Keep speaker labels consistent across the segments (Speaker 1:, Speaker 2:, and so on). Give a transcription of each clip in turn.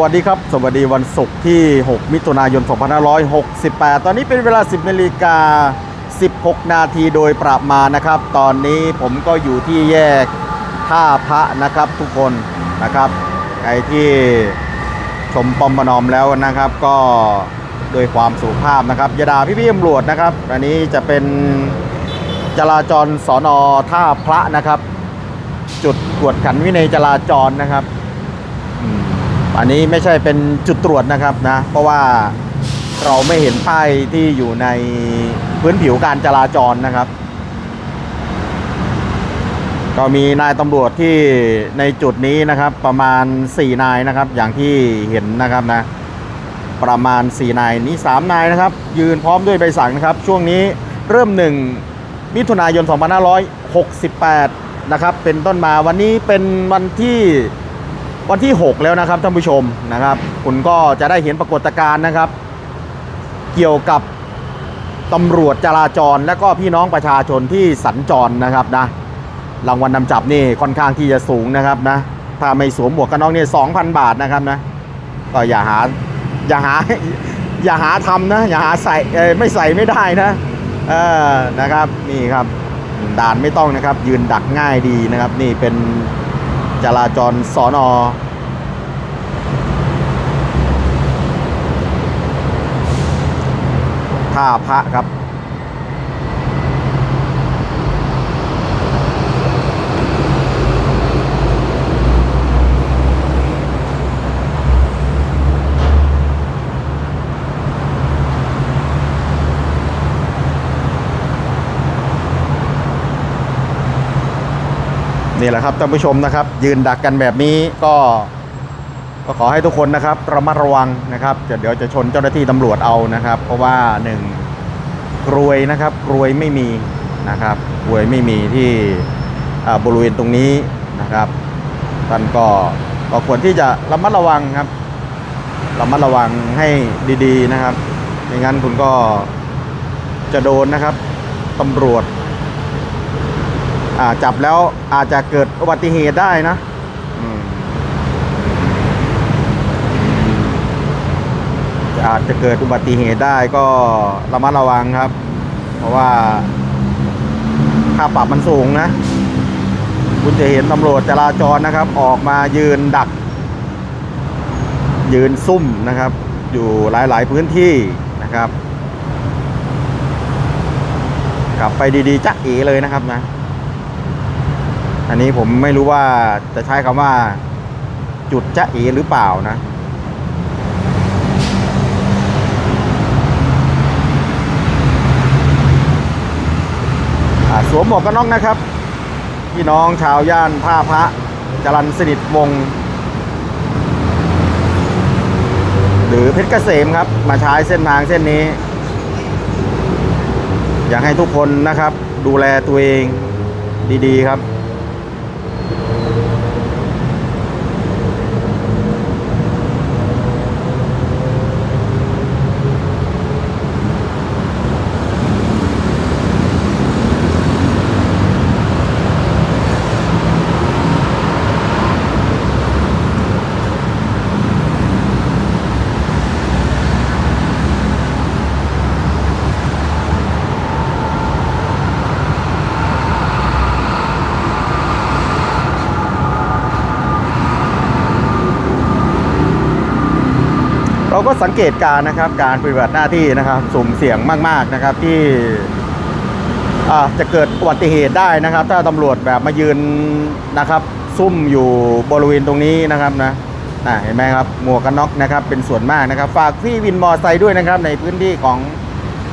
Speaker 1: วัสดีครับ สวัสดีวันศุกร์ที่ 6 มิถุนายน 2568 ตอนนี้เป็นเวลา 10นาฬิกา 16 นาทีโดยประมาณนะครับ ตอนนี้ผมก็อยู่ที่แยกท่าพระนะครับทุกคนนะครับใครที่ชมปอมประนอมแล้วนะครับ ก็โดวยความสุภาพนะครับอยาดาพี่พี่ๆตำรวจนะครับ อันนี้จะเป็นจราจรสอนอท่าพระนะครับ จุดกวดขันวินัยจราจรนะครับ อันนี้ไม่ใช่เป็นจุดตรวจนะครับนะ เพราะว่าเราไม่เห็นป้ายที่อยู่ในพื้นผิวการจราจรนะครับ ก็มีนายตำรวจที่ในจุดนี้นะครับ ประมาณ 4 นายนะครับ อย่างที่เห็นนะครับนะ ประมาณ 4 นายนี้ 3 นายนะครับ ยืนพร้อมด้วยใบสั่งนะครับ ช่วงนี้เริ่ม 1 มิถุนายน 2568 นะครับ เป็นต้นมาวันนี้เป็นวันที่ วันที่ 6 แล้วนะครับท่านผู้ชมนะครับ คุณก็จะได้เห็นปรากฏการณ์นะครับ เกี่ยวกับตำรวจจราจร และก็พี่น้องประชาชนที่สัญจรนะครับนะรางวัลนำจับนี่ค่อนข้างที่จะสูงนะครับนะถ้าไม่สวมหมวกกันน็อกนี่สองพันบาทนะครับนะก็อย่าหาอย่าหาอย่าหาทำนะอย่าหาใส่ไม่ใส่ไม่ได้นะเออนะครับนี่ครับด่านไม่ต้องนะครับ ยืนดักง่ายดีนะครับ นี่เป็น จราจรสอนอท่าพระครับ นี่แหละครับท่านผู้ชมนะครับ ยืนดักกันแบบนี้ก็ก็ขอให้ทุกคนนะครับระมัดระวังนะครับเดี๋ยวจะชนเจ้าหน้าที่ตำรวจเอานะครับ เพราะว่าหนึ่งกรวยนะครับกรวยไม่มีนะครับกรวยไม่มีที่บริเวณตรงนี้นะครับท่านก็ก็ควรที่จะระมัดระวังครับระมัดระวังให้ดี ๆนะครับไม่งั้นคุณก็จะโดนนะครับตำรวจ จับแล้วอาจจะเกิดอุบัติเหตุได้นะอาจจะเกิดอุบัติเหตุได้ก็ระมัดระวังครับ เพราะว่าค่าปรับมันสูงนะ คุณจะเห็นตำรวจจราจรนะครับ ออกมายืนดัก ยืนซุ่มนะครับ อยู่หลายๆพื้นที่นะครับขับไปดีๆจักเอเลยนะครับนะ อันนี้ผมไม่รู้ว่าจะใช้คำว่า จุดจะเอหรือเปล่านะอ่าสวมหมวกกันน็อกนะครับ พี่น้องชาวย่านท่าพระจรันสนิทวงศ์หรือเพชรเกษมครับ มาใช้เส้นทางเส้นนี้ อยากให้ทุกคนนะครับ ดูแลตัวเองดีๆครับ ก็สังเกตการนะครับ การปฏิบัติหน้าที่นะครับสุ่มเสี่ยงมาก ๆนะครับที่จะเกิดอุบัติเหตุได้นะครับ ถ้าตำรวจแบบมายืนนะครับ ซุ่มอยู่บริเวณตรงนี้นะครับนะนะเห็นไหมครับหมวกกันน็อกนะครับเป็นส่วนมากนะครับ ฝากพี่วินมอไซค์ด้วยนะครับ ในพื้นที่ของ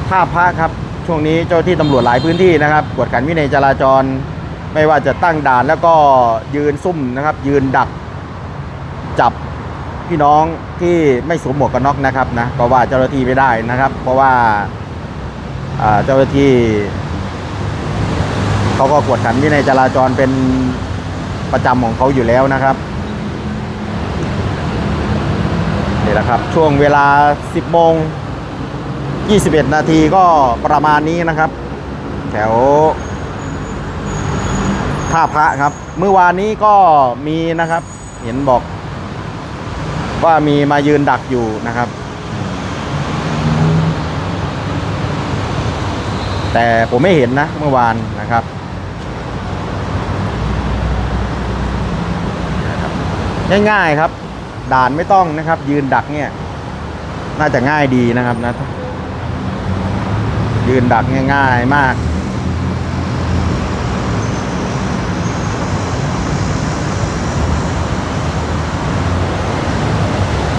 Speaker 1: ท่าพระครับ ช่วงนี้เจ้าที่ตำรวจหลายพื้นที่นะครับกวดขันวินัยจราจร ไม่ว่าจะตั้งด่านแล้วก็ยืนซุ่มนะครับ ยืนดักจับ พี่น้องที่ไม่สวมหมวกกันน็อกนะครับนะก็ว่าเจ้าหน้าที่ไม่ได้นะครับ เพราะว่าเจ้าหน้าที่เขาก็กวดขันวินัยจราจรเป็นประจำของเขาอยู่แล้วนะครับนี่แหละครับช่วงเวลา 10โมง21 นาทีก็ประมาณนี้นะครับ แถวท่าพระครับ เมื่อวานนี้ก็มีนะครับ เห็นบอก ว่ามีมายืนดักอยู่นะครับ แต่ผมไม่เห็นนะเมื่อวานนะครับง่ายๆครับ ด่านไม่ต้องนะครับ ยืนดักเนี่ย น่าจะง่ายดีนะครับนะยืนดักง่ายๆมาก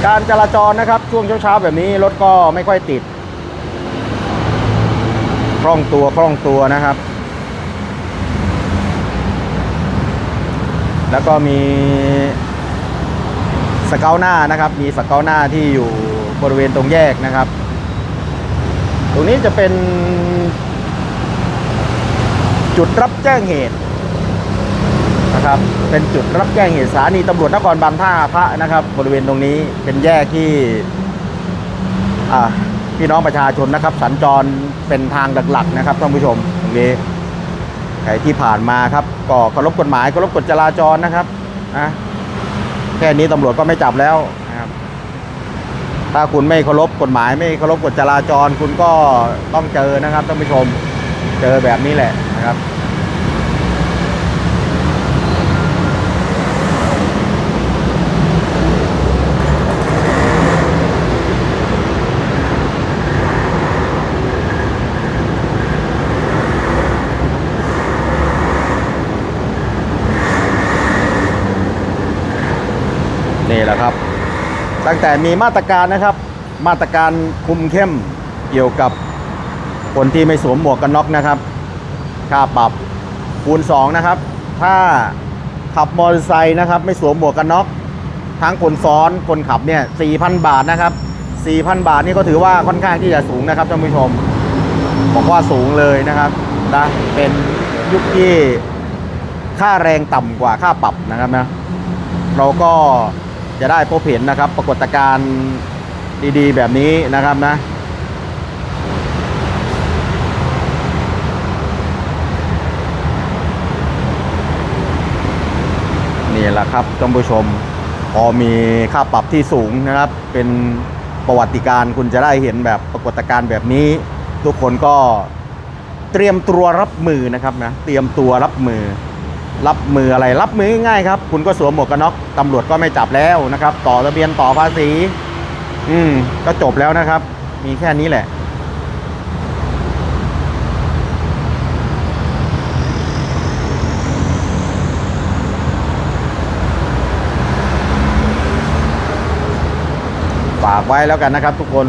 Speaker 1: การจราจรนะครับ ช่วงเช้าๆแบบนี้รถก็ไม่ค่อยติดคล่องตัวคล่องตัวนะครับ แล้วก็มีสเกลหน้านะครับ มีสเกลหน้าที่อยู่บริเวณตรงแยกนะครับ ตรงนี้จะเป็นจุดรับแจ้งเหตุ นะครับ เป็นจุดรับแจ้งเหตุสถานีตำรวจนครบาลท่าพระนะครับ บริเวณตรงนี้เป็นแยกที่พี่น้องประชาชนนะครับ สัญจรเป็นทางหลักๆนะครับท่านผู้ชมตรงนี้ใครที่ผ่านมาครับก็เคารพกฎหมายเคารพกฎจราจรนะครับนะแค่นี้ตำรวจก็ไม่จับแล้วนะครับ ถ้าคุณไม่เคารพกฎหมาย ไม่เคารพกฎจราจร คุณก็ต้องเจอนะครับท่านผู้ชม เจอแบบนี้แหละนะครับ นี่แหละครับ ตั้งแต่มีมาตรการนะครับ มาตรการคุมเข้มเกี่ยวกับคนที่ไม่สวมหมวกกันน็อกนะครับ ค่าปรับคูณ2นะครับ ถ้าขับมอเตอร์ไซค์นะครับ ไม่สวมหมวกกันน็อกทั้งคนซ้อนคนขับเนี่ย4,000 บาทนะครับ4,000 บาทนี่ก็ถือว่าค่อนข้างที่จะสูงนะครับท่านผู้ชม บอกว่าสูงเลยนะครับนะเป็นยุคที่ค่าแรงต่ำกว่าค่าปรับนะครับนะเราก็ จะได้พบเห็นนะครับ ปรากฏการณ์ดีๆ แบบนี้นะครับนะ นี่แหละครับท่านผู้ชม พอมีค่าปรับที่สูงนะครับ เป็นประวัติการคุณจะได้เห็นแบบปรากฏการณ์แบบนี้ ทุกคนก็เตรียมตัวรับมือนะครับนะ เตรียมตัวรับมือ รับมืออะไรรับมือง่ายครับ คุณก็สวมหมวกกันน็อกตำรวจก็ไม่จับแล้วนะครับ ต่อทะเบียนต่อภาษี อืม ก็จบแล้วนะครับ มีแค่นี้แหละ ฝากไว้แล้วกันนะครับทุกคน